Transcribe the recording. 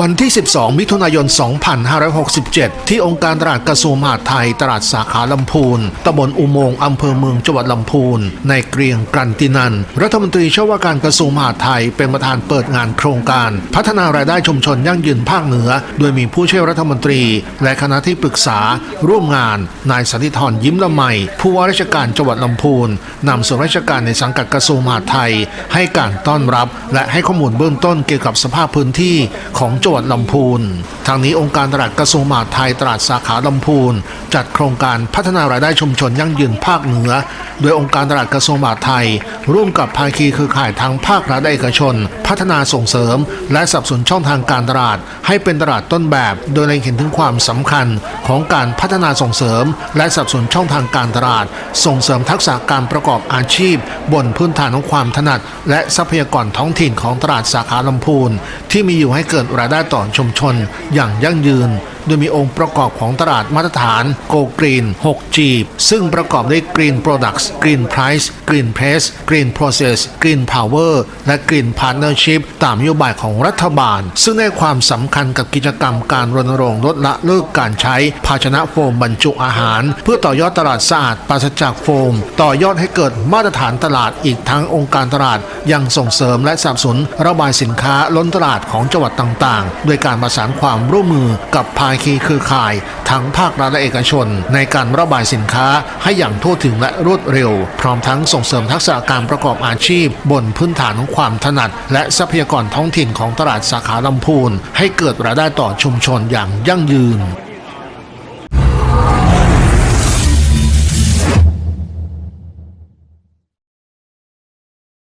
วันที่ 12 มิถุนายน 2567 ที่องค์การตลาดกระทรวงมหาดไทย ตลาดสาขาลำพูนตำบลอุโมงค์อำเภอเมืองจังหวัดลำพูน ในเกรียงกันตินัน รัฐมนตรีช่วยว่าการกระทรวงมหาดไทย เป็นประธานเปิดงานโครงการ พัฒนารายได้ชุมชนยั่งยืนภาคเหนือ โดยมีผู้ช่วยรัฐมนตรี และคณะที่ปรึกษา ร่วมงาน นายสันติธรยิ้มละไมผู้ว่าราชการจังหวัดลำพูนนำส่วนราชการในสังกัดกระทรวงมหาดไทย ให้การต้อนรับ และให้ข้อมูลเบื้องต้นเกี่ยวกับสภาพพื้นที่ของจังหวัดลำพูน ทางนี้องค์การตลาดกระทรวงมหาดไทยตลาดสาขาลำพูน จัดโครงการพัฒนารายได้ชุมชนยั่งยืนภาคเหนือ โดยองค์การตลาดกระทรวงมหาดไทย ร่วมกับภาคีเครือข่ายทางภาครัฐเอกชน พัฒนาส่งเสริม และสนับสนุนช่องทางการตลาด ให้เป็นตลาดต้นแบบ โดยเล็งเห็นถึงความสำคัญของการพัฒนาส่งเสริม และสนับสนุนช่องทางการตลาด ส่งเสริมทักษะการประกอบอาชีพ บนพื้นฐานของความถนัด และทรัพยากรท้องถิ่นของตลาดสาขาลำพูน ที่มีอยู่ให้เกิดรายได้ต่อชุมชนอย่างยั่งยืนโดยมีองค์ประกอบของตลาดมาตรฐาน Go Green 6G ซึ่งประกอบด้วย Green Products Green Price Green Place Green Process Green Power และ Green Partnership ตามนโยบายของรัฐบาล ซึ่งได้ความสำคัญกับกิจกรรมการรณรงค์ลดละเลิกการใช้ภาชนะโฟมบรรจุอาหาร เพื่อต่อยอดตลาดสะอาดปราศจากโฟม ต่อยอดให้เกิดมาตรฐานตลาดอีกทั้งองค์การตลาดยังส่งเสริมและสนับสนุนระบายสินค้าล้นตลาดของจังหวัดต่างๆ โดยการประสานความร่วมมือกับภาคีคือข่ายทั้งภาครัฐและเอกชน ในการระบายสินค้าให้อย่างทั่วถึงและรวดเร็ว พร้อมทั้งส่งเสริมทักษะการประกอบอาชีพ บนพื้นฐานของความถนัด และทรัพยากรท้องถิ่นของตลาดสาขาลำพูนให้เกิดรายได้ต่อชุมชนอย่างยั่งยืน